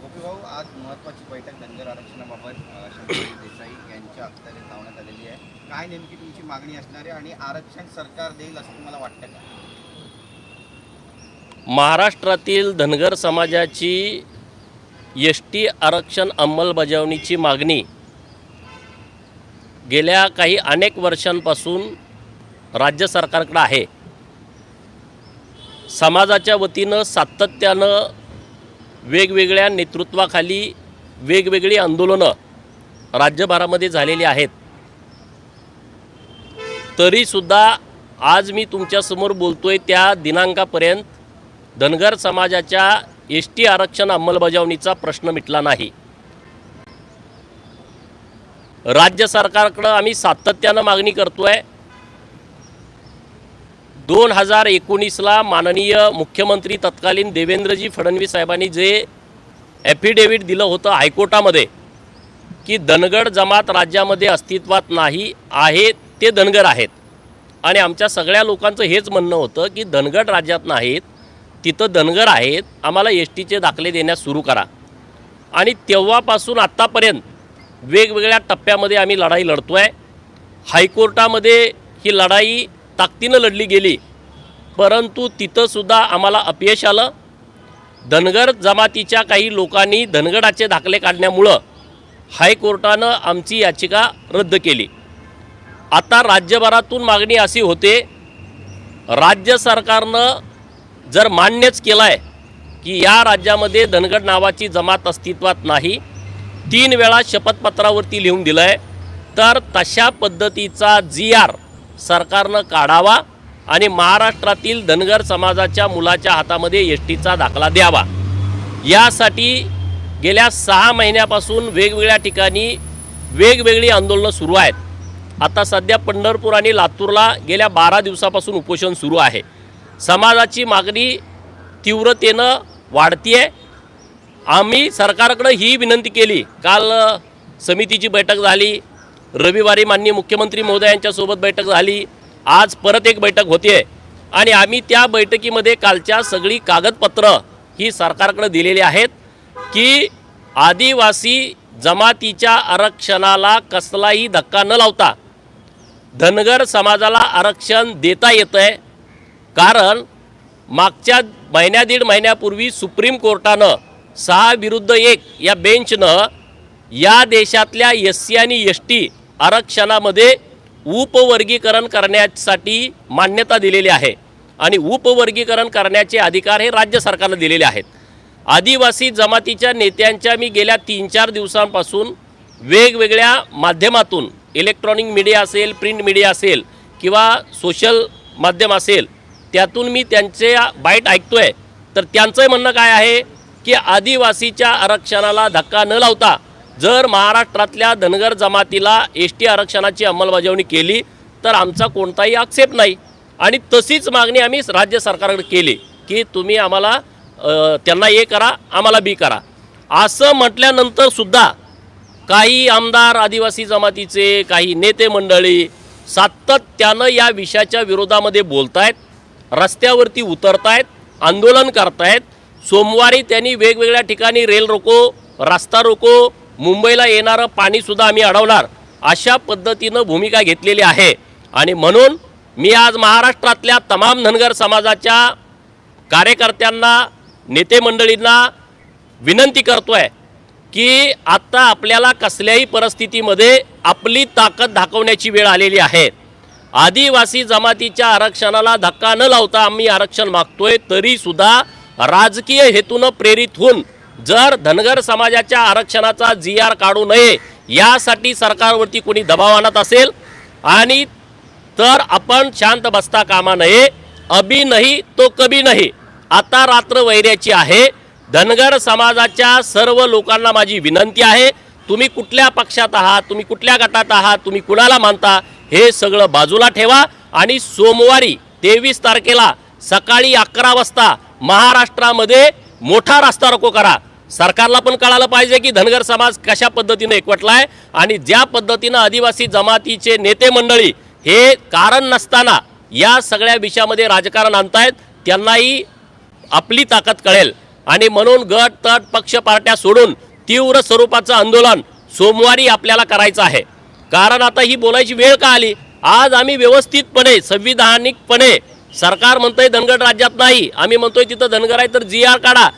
गोपी भाऊ आज महत्वाची बैठक धनगर आरक्षणाबाबत अ, देसाई यांच्या अखत्यारीत लावण्यात आलेली आहे. काय नेमकी तुमची मागणी असणार आहे आणि आरक्षण सरकार देईल असं तुम्हाला वाटतं का? महाराष्ट्रातील धनगर समाजाची एस टी आरक्षण अंमलबजावणीची मागणी गेल्या काही अनेक वर्षांपासून राज्य सरकारकडं आहे. समाजाच्या वतीनं सातत्यानं वेगवेगळ्या नेतृत्वाखाली वेगवेगळी आंदोलनं राज्यभरामध्ये झालेली आहेत. तरीसुद्धा आज मी तुमच्यासमोर बोलतो आहे त्या दिनांकापर्यंत धनगर समाजाच्या एस टी आरक्षण अंमलबजावणीचा प्रश्न मिटला नाही. राज्य सरकारकडं आम्ही सातत्यानं मागणी करतो आहे दोन हजार एकोणीसला माननीय मुख्यमंत्री तत्कालीन देवेंद्रजी फडणवीस साहेबांनी जे ॲफिडेव्हिट दिलं होतं हायकोर्टामध्ये की धनगड जमात राज्यामध्ये अस्तित्वात नाही आहे ते धनगर आहेत. आणि आमच्या सगळ्या लोकांचं हेच म्हणणं होतं की धनगड राज्यात नाहीत तिथं धनगर आहेत आम्हाला एस टीचे दाखले देण्यास सुरू करा. आणि तेव्हापासून आत्तापर्यंत वेगवेगळ्या टप्प्यामध्ये आम्ही लढाई लढतो आहे हायकोर्टामध्ये ही लढाई ताकदीनं लढली गेली. परंतु तिथंसुद्धा आम्हाला अपयश आलं. धनगर जमातीच्या काही लोकांनी धनगडाचे दाखले काढण्यामुळं हायकोर्टानं आमची याचिका रद्द केली. आता राज्यभरातून मागणी अशी होते राज्य सरकारनं जर मान्यच केलं आहे की या राज्यामध्ये धनगड नावाची जमात अस्तित्वात नाही तीन वेळा शपथपत्रावरती लिहून दिलं आहे तर तशा पद्धतीचा जी आर सरकारनं काढावा आणि महाराष्ट्रातील धनगर समाजाच्या मुलाच्या हातामध्ये एस टीचा दाखला द्यावा. यासाठी गेल्या सहा महिन्यापासून वेगवेगळ्या ठिकाणी वेगवेगळी आंदोलनं सुरू आहेत. आता सध्या पंढरपूर आणि लातूरला गेल्या बारा दिवसापासून उपोषण सुरू आहे. समाजाची मागणी तीव्रतेनं वाढतीये. आम्ही सरकारकडं ही विनंती केली. काल समितीची बैठक झाली. रविवारी माननीय मुख्यमंत्री महोदयांच्यासोबत बैठक झाली. आज परत एक बैठक होते आणि आम्ही त्या बैठकीमध्ये कालच्या सगळी कागदपत्रं ही सरकारकडे दिलेली आहेत की आदिवासी जमातीच्या आरक्षणाला कसलाही धक्का न लावता धनगर समाजाला आरक्षण देता येतं आहे कारण मागच्या महिन्या दीड महिन्यापूर्वी सुप्रीम कोर्टानं सहा विरुद्ध एक या बेंचनं या देशातल्या एस सी आणि एस टी आरक्षणामध्ये उपवर्गीकरण करण्यासाठी मान्यता दिलेली आहे. आणि उपवर्गीकरण करण्याचे अधिकार हे राज्य सरकारनं दिलेले आहेत. आदिवासी जमातीच्या नेत्यांच्या मी गेल्या तीन चार दिवसांपासून वेगवेगळ्या माध्यमातून इलेक्ट्रॉनिक मीडिया असेल प्रिंट मीडिया असेल किंवा सोशल माध्यम असेल त्यातून मी त्यांचे बाईट आहे तर त्यांचं म्हणणं काय आहे की आदिवासीच्या आरक्षणाला धक्का न लावता जर महाराष्ट्रातल्या धनगर जमातीला एस टी आरक्षणाची अंमलबजावणी केली तर आमचा कोणताही आक्षेप नाही. आणि तशीच मागणी आम्ही राज्य सरकारकडे केली की तुम्ही आम्हाला त्यांना ए करा आम्हाला बी करा. असं म्हटल्यानंतर सुद्धा काही आमदार आदिवासी जमातीचे काही नेते मंडळी सातत्यानं या विषयाच्या विरोधामध्ये बोलतायत रस्त्यावरती उतरतायत आंदोलन करतायत. सोमवारी त्यांनी वेगवेगळ्या ठिकाणी रेल रोको रस्ता रोको मुंबईला येणारं पाणीसुद्धा आम्ही अडवणार. अशा पद्धतीनं भूमिका घेतलेली आहे. आणि म्हणून मी आज महाराष्ट्रातल्या तमाम धनगर समाजाच्या कार्यकर्त्यांना नेते मंडळींना विनंती आहे की आत्ता आपल्याला कसल्याही परिस्थितीमध्ये आपली ताकद दाखवण्याची वेळ आलेली आहे. आदिवासी जमातीच्या आरक्षणाला धक्का न लावता आम्ही आरक्षण मागतोय तरीसुद्धा राजकीय हेतूनं प्रेरित होऊन जर धनगर समाजाच्या आरक्षणाचा जी आर काढू नये यासाठी सरकारवरती कोणी दबाव आणत असेल आणि तर आपण शांत बसता कामा नये अभी नाही तो कभी नाही. आता रात्र वैऱ्याची आहे. धनगर समाजाच्या सर्व लोकांना माझी विनंती आहे तुम्ही कुठल्या पक्षात आहात तुम्ही कुठल्या गटात आहात तुम्ही कुणाला मानता हे सगळं बाजूला ठेवा. आणि सोमवारी तेवीस तारखेला सकाळी अकरा वाजता महाराष्ट्रामध्ये मोठा रस्ता रोको करा. सरकारला पण कळालं पाहिजे की धनगर समाज कशा पद्धतीनं एकवटला आहे आणि ज्या पद्धतीनं आदिवासी जमातीचे नेते मंडळी हे कारण नसताना या सगळ्या विषयामध्ये राजकारण आणतायत त्यांनाही आपली ताकद कळेल. आणि म्हणून गट तट पक्ष पार्ट्या सोडून तीव्र स्वरूपाचं आंदोलन सोमवारी आपल्याला करायचं आहे. कारण आता ही बोलायची वेळ का आली? आज आम्ही व्यवस्थितपणे संविधानिकपणे सरकार म्हणतंय धनगड राज्यात नाही. आम्ही म्हणतोय तिथं धनगर आहे तर जी आर काढा.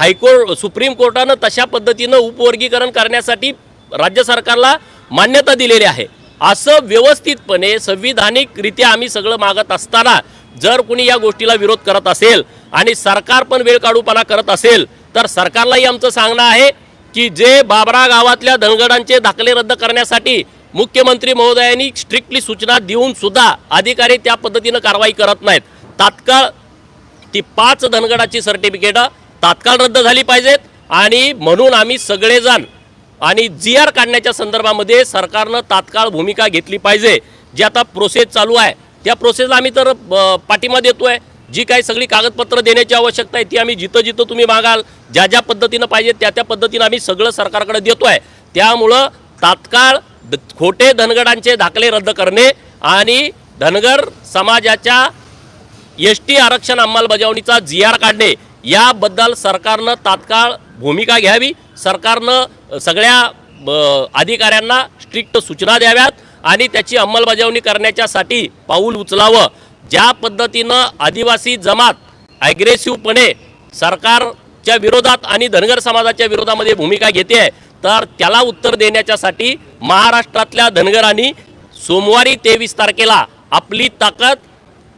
हायकोर्ट सुप्रीम कोर्टानं तशा पद्धतीनं उपवर्गीकरण करण्यासाठी राज्य सरकारला मान्यता दिलेली आहे. असं व्यवस्थितपणे संविधानिकरित्या आम्ही सगळं मागत असताना जर कुणी या गोष्टीला विरोध करत असेल आणि सरकार पण वेळ काढूपणा करत असेल तर सरकारलाही आमचं सांगणं आहे की जे बाबरा गावातल्या धनगडांचे दाखले रद्द करण्यासाठी मुख्यमंत्री महोदयांनी स्ट्रिक्टली सूचना देऊन सुद्धा अधिकारी त्या पद्धतीनं कारवाई करत नाहीत. तात्काळ ती पाच धनगडाची सर्टिफिकेटं तात्काळ रद्द झाली पाहिजेत. आणि म्हणून आम्ही सगळेजण आणि जी आर काढण्याच्या संदर्भामध्ये सरकारनं तात्काळ भूमिका घेतली पाहिजे. जी आता प्रोसेस चालू आहे त्या प्रोसेसला आम्ही तर पाठिंबा पाठिंबा देतोय. जी काही सगळी कागदपत्र देण्याची आवश्यकता आहे ती आम्ही जिथं जिथं तुम्ही मागाल ज्या ज्या पद्धतीनं पाहिजे त्या त्या पद्धतीनं आम्ही सगळं सरकारकडे देतोय. त्यामुळं तात्काळ द- खोटे धनगडांचे दाखले रद्द करणे आणि धनगर समाजाच्या एस टी आरक्षण अंमलबजावणीचा जी आर काढणे याबद्दल सरकारनं तात्काळ भूमिका घ्यावी. सरकारनं सगळ्या अधिकाऱ्यांना स्ट्रिक्ट सूचना द्याव्यात आणि त्याची अंमलबजावणी करण्याच्यासाठी पाऊल उचलावं. ज्या पद्धतीनं आदिवासी जमात ॲग्रेसिव्हपणे सरकारच्या विरोधात आणि धनगर समाजाच्या विरोधामध्ये भूमिका घेते आहे तर त्याला उत्तर देण्याच्यासाठी महाराष्ट्रातल्या धनगरांनी सोमवारी तेवीस तारखेला आपली ताकद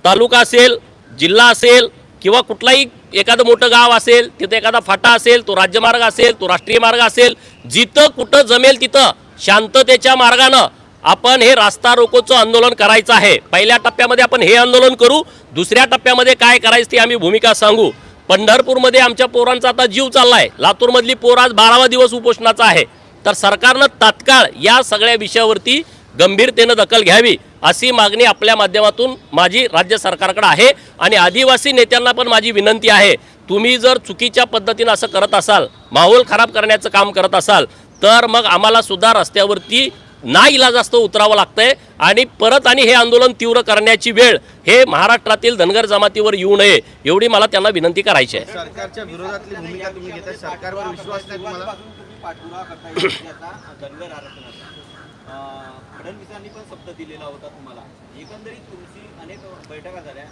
तालुका असेल जिल्हा असेल किंवा कुठलाही एखादं मोठं गाव असेल तिथं एखादा फाटा असेल तो राज्यमार्ग असेल तो राष्ट्रीय मार्ग असेल जिथं कुठं जमेल तिथं शांततेच्या मार्गानं आपण हे रास्ता रोकोचं आंदोलन करायचं आहे. पहिल्या टप्प्यामध्ये आपण हे आंदोलन करू दुसऱ्या टप्प्यामध्ये काय करायचं ती आम्ही भूमिका सांगू. पंढरपूरमध्ये आमच्या पोरांचा आता जीव चाललाय. लातूरमधली पोर आज बारावा दिवस उपोषणाचा आहे. तर सरकारनं तात्काळ या सगळ्या विषयावरती गंभीरतेनं दखल घ्यावी अशी मागणी आपल्या माध्यमातून माझी राज्य सरकारकडे आहे आणि आदिवासी नेत्यांना पण माझी विनंती आहे. तुम्ही जर चुकीच्या पद्धतीनं असं करत असाल माहोल खराब करण्याचं काम करत असाल तर मग आम्हाला सुद्धा रस्त्यावरती ना इलाजास्तव उतरावं लागतंय. आणि परत आणि हे आंदोलन तीव्र करण्याची वेळ हे महाराष्ट्रातील धनगर जमातीवर येऊ नये एवढी मला त्यांना विनंती करायची आहे. सरकारच्या विरोधातली भूमिका तुम्ही घेताय सरकारवर विश्वास नाही तुम्हाला? पासून तुम्ही पाठपुरावा करता येईल आता धनगर आरक्षणाचा अं, फडणवीसांनी पण शब्द दिलेला होता तुम्हाला. एकंदरीत तुमची अनेक बैठका झाल्या.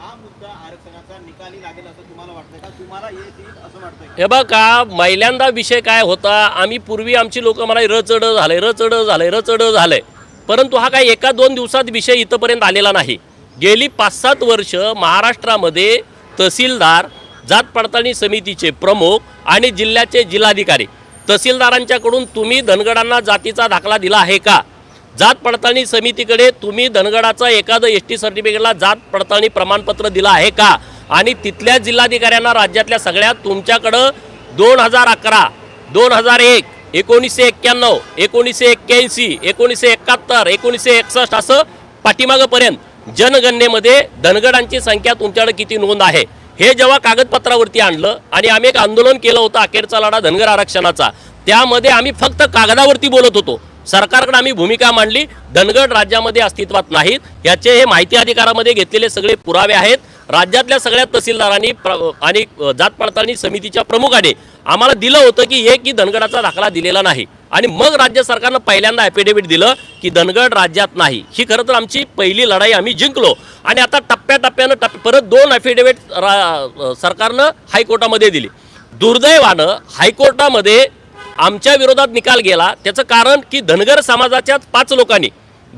हा मुद्दा आरक्षणाचा निकाली लागेल असं तुम्हाला वाटतंय का? तुम्हाला येत येईल असं वाटतंय हे बघा महिल्यांदा विषय काय होता? आम्ही पूर्वी आमची लोक मला रचड झालंय रचड झालंय रचड झालंय. परंतु हा काय एका दोन दिवसात विषय इथंपर्यंत आलेला नाही. गेली पाच सात वर्ष महाराष्ट्रामध्ये तहसीलदार जात पडताळणी समितीचे प्रमुख आणि जिल्ह्याचे जिल्हाधिकारी. तहसीलदारांच्याकडून तुम्ही धनगडांना जातीचा दाखला दिला आहे का? जात पडताळणी समितीकडे तुम्ही धनगडाचा एखादं एस टी सर्टिफिकेटला जात पडताळणी प्रमाणपत्र दिलं आहे का? आणि तिथल्या जिल्हाधिकाऱ्यांना राज्यातल्या सगळ्या तुमच्याकडं दोन हजार अकरा दोन हजार एक एकोणीसशे एक्क्याण्णव एकोणीसशे एक्क्याऐंशी एकोणीसशे एकाहत्तर एकोणीसशे एकसष्ट असं पाठीमागपर्यंत जनगणनेमध्ये धनगडांची संख्या तुमच्याकडे किती नोंद आहे? हे जेव्हा कागदपत्रावरती आणलं आणि आम्ही एक आंदोलन केलं होतं अखेरचा लढा धनगर आरक्षणाचा त्यामध्ये आम्ही फक्त कागदावरती बोलत होतो. सरकारकडे आम्ही भूमिका मांडली धनगड राज्यामध्ये अस्तित्वात नाहीत याचे हे माहिती अधिकारामध्ये घेतलेले सगळे पुरावे आहेत. राज्यातल्या सगळ्या तहसीलदारांनी प्र- आणि जात पडताळणी समितीच्या प्रमुखाने आम्हाला दिलं होतं की एक की धनगडाचा दाखला दिलेला नाही. आणि मग राज्य सरकारनं पहिल्यांदा ॲफिडेव्हिट दिलं की धनगड राज्यात नाही. ही खरं तर आमची पहिली लढाई आम्ही जिंकलो. आणि आता टप्प्याटप्प्यानं टप्प परत दोन ॲफिडेव्हिट रा सरकारनं हायकोर्टामध्ये दिली. दुर्दैवानं हायकोर्टामध्ये आमच्या विरोधात निकाल गेला. त्याचं कारण की धनगर समाजाच्याच पाच लोकांनी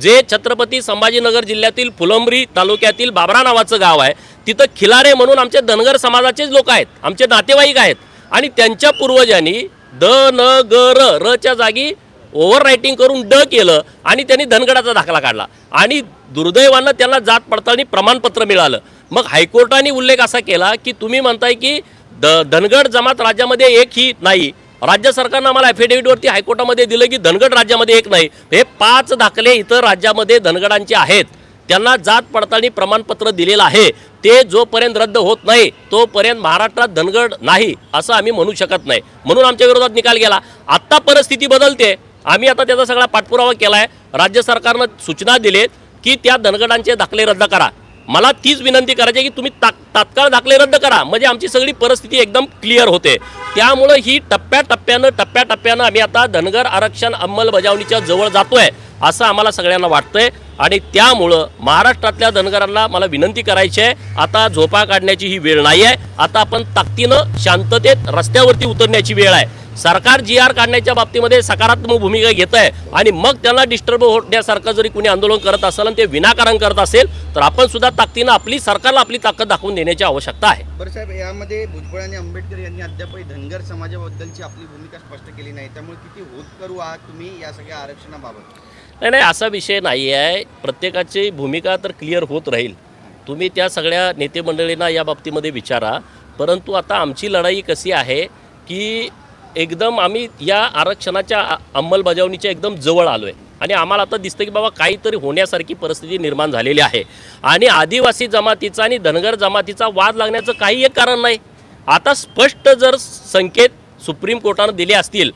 जे छत्रपती संभाजीनगर जिल्ह्यातील फुलंब्री तालुक्यातील बाबरा नावाचं गाव आहे तिथं खिलारे म्हणून आमचे धनगर समाजाचेच लोक आहेत आमचे नातेवाईक आहेत. आणि त्यांच्या पूर्वजांनी द न ग र रच्या जागी ओव्हर रायटिंग करून ड केलं आणि त्यांनी धनगडाचा दाखला काढला. आणि दुर्दैवानं त्यांना जात पडताळणी प्रमाणपत्र मिळालं. मग हायकोर्टाने उल्लेख असा केला की तुम्ही म्हणताय की द धनगड जमात राज्यामध्ये एक ही नाही राज्य सरकारनं आम्हाला ॲफिडेव्हिटवरती हायकोर्टामध्ये दिलं की धनगड राज्यामध्ये एक नाही. हे पाच दाखले इतर राज्यामध्ये धनगडांचे आहेत. त्यांना जात पडताळणी प्रमाणपत्र दिलेलं आहे. ते जोपर्यंत रद्द होत नाही तोपर्यंत महाराष्ट्रात धनगड नाही असं आम्ही म्हणू शकत नाही. म्हणून आमच्या विरोधात निकाल गेला. आत्ता परिस्थिती बदलते. आम्ही आता त्याचा सगळा पाठपुरावा केला आहे राज्य सरकारनं सूचना दिलेत की त्या धनगडांचे दाखले रद्द करा. मला तीच विनंती करायची आहे की तुम्ही ता तात्काळ दाखले रद्द करा. म्हणजे आमची सगळी परिस्थिती एकदम क्लिअर होते. त्यामुळं ही टप्प्याटप्प्यानं टप्प्याटप्प्यानं आम्ही आता धनगर आरक्षण अंमलबजावणीच्या जवळ जातो आहे असं आम्हाला सगळ्यांना वाटतंय. आणि त्यामुळं महाराष्ट्रातल्या धनगरांना मला विनंती करायची आहे. आता झोपा काढण्याची ही वेळ नाही आहे आता आपण ताकदीनं शांततेत रस्त्यावरती उतरण्याची वेळ आहे. सरकार जी आर काढण्याच्या बाबतीमध्ये सकारात्मक भूमिका घेत आहे आणि मग त्यांना डिस्टर्ब होण्यासारखं जरी कुणी आंदोलन करत असेल आणि ते विनाकारण करत असेल तर आपण सुद्धा ताकदीनं आपली सरकारला आपली ताकद दाखवून देण्याची आवश्यकता आहे. बरं साहेब यामध्ये भुजबळ आणि आंबेडकर यांनी अद्यापही धनगर समाजाबद्दलची आपली भूमिका स्पष्ट केली नाही. त्यामुळे किती होतकरू आहात तुम्ही या सगळ्या आरक्षणाबाबत? नाही नाही असा विषय नाही आहे प्रत्येकाची भूमिका तर क्लिअर होत राहील. तुम्ही त्या सगळ्या नेते मंडळींना या बाबतीमध्ये विचारा. परंतु आता आमची लढाई कशी आहे की एकदम आम्ही या आरक्षणाच्या अंमलबजावणीच्या एकदम जवळ आलो आहे आणि आम्हाला आता दिसतं की बाबा काहीतरी होण्यासारखी परिस्थिती निर्माण झालेली आहे. आणि आदिवासी जमातीचा आणि धनगर जमातीचा वाद लागण्याचं काही एक कारण नाही. आता स्पष्ट जर संकेत सुप्रीम कोर्टानं दिले असतील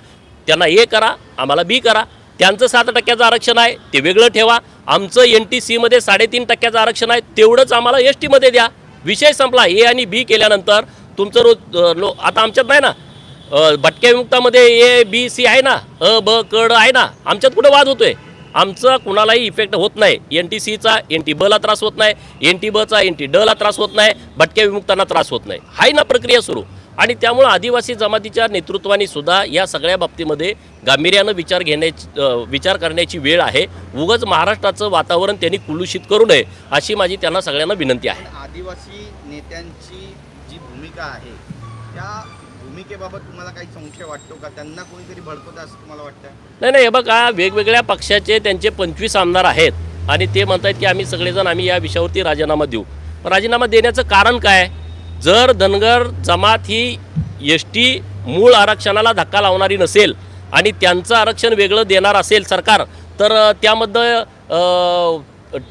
त्यांना ए करा आम्हाला बी करा. त्यांचं सात टक्क्याचं आरक्षण आहे ते वेगळं ठेवा. आमचं एन टी सीमध्ये साडेतीन टक्क्याचं आरक्षण आहे तेवढंच आम्हाला एस टीमध्ये द्या. विषय संपला ए आणि बी केल्यानंतर तुमचं रोज लो आता आमच्यात नाही ना भटक्या विमुक्तामध्ये ए बी सी आहे ना? अ ब कड आहे ना? आमच्यात कुठं वाद होतोय? आमचा कुणालाही इफेक्ट होत नाही. एन टी सीचा एन टी बला त्रास होत नाही. एन टी बचा एन टी डला त्रास होत नाही. भटक्या विमुक्तांना त्रास होत नाही. हाय ना प्रक्रिया सुरू. आणि त्यामुळं आदिवासी जमातीच्या नेतृत्वाने सुद्धा या सगळ्या बाबतीमध्ये गांभीर्यानं विचार घेण्याची विचार करण्याची वेळ आहे. उगच महाराष्ट्राचं वातावरण त्यांनी कुलुषित करू नये अशी माझी त्यांना सगळ्यांना विनंती आहे. आदिवासी नेत्यांची जी भूमिका आहे त्या भूमिकेबाबत तुम्हाला काही संशय वाटतो का? त्यांना कोणीतरी असं तुम्हाला वाटतं नाही नाही हे बघा वेगवेगळ्या पक्षाचे त्यांचे पंचवीस आमदार आहेत. आणि ते म्हणतात की आम्ही सगळेजण आम्ही या विषयावरती राजीनामा देऊ. पण राजीनामा देण्याचं कारण काय? जर धनगर जमात ही एस टी मूळ आरक्षणाला धक्का लावणारी नसेल आणि त्यांचं आरक्षण वेगळं देणार असेल सरकार तर त्यामध्ये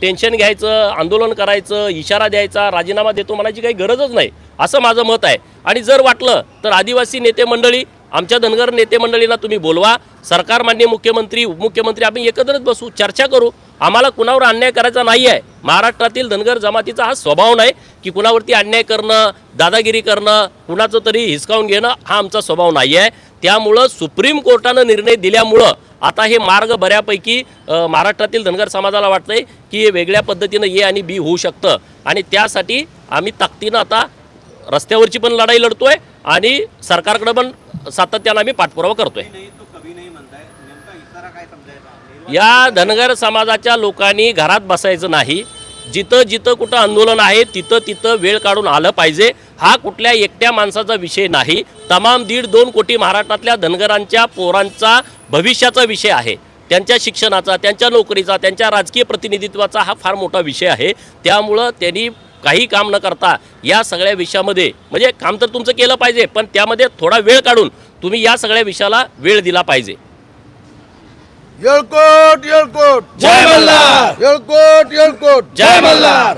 टेन्शन घ्यायचं आंदोलन करायचं इशारा द्यायचा राजीनामा देतो म्हणायची काही गरजच नाही. असं माझं मत आहे. आणि जर वाटलं तर आदिवासी नेते मंडळी आमच्या धनगर नेते मंडळींना तुम्ही बोलवा. सरकार मान्य मुख्यमंत्री उपमुख्यमंत्री आम्ही एकत्रच बसू चर्चा करू. आम्हाला कुणावर अन्याय करायचा नाही आहे. महाराष्ट्रातील धनगर जमातीचा हा स्वभाव नाही की कुणावरती अन्याय करणं दादागिरी करणं कुणाचं तरी हिसकावून घेणं हा आमचा स्वभाव नाही आहे. त्यामुळं सुप्रीम कोर्टानं निर्णय दिल्यामुळं आता हे मार्ग बऱ्यापैकी महाराष्ट्रातील धनगर समाजाला वाटतंय की हे वेगळ्या पद्धतीनं ए आणि बी होऊ शकतं. आणि त्यासाठी आम्ही ताकदीनं आता रस्त्यावरची पण लढाई लढतोय आणि सरकारकडं पण सातत्यानं आम्ही पाठपुरावा करतोय. या धनगर समाजाच्या लोकांनी घरात बसायचं नाही. जिथं जिथं कुठं आंदोलन आहे तिथं तिथं वेळ काढून आलं पाहिजे. हा कुठल्या एकट्या माणसाचा विषय नाही. तमाम दीड दोन कोटी महाराष्ट्रातल्या धनगरांच्या पोरांचा भविष्याचा विषय आहे. त्यांच्या शिक्षणाचा त्यांच्या नोकरीचा त्यांच्या राजकीय प्रतिनिधित्वाचा हा फार मोठा विषय आहे. त्यामुळं त्यांनी काही काम न करता या सगळ्या विषयामध्ये म्हणजे काम तर तुमचं केलं पाहिजे पण त्यामध्ये थोडा वेळ काढून तुम्ही या सगळ्या विषयाला वेळ दिला पाहिजे. येळकोट येळकोट जय मल्हार! येळकोट येळकोट जय मल्हार!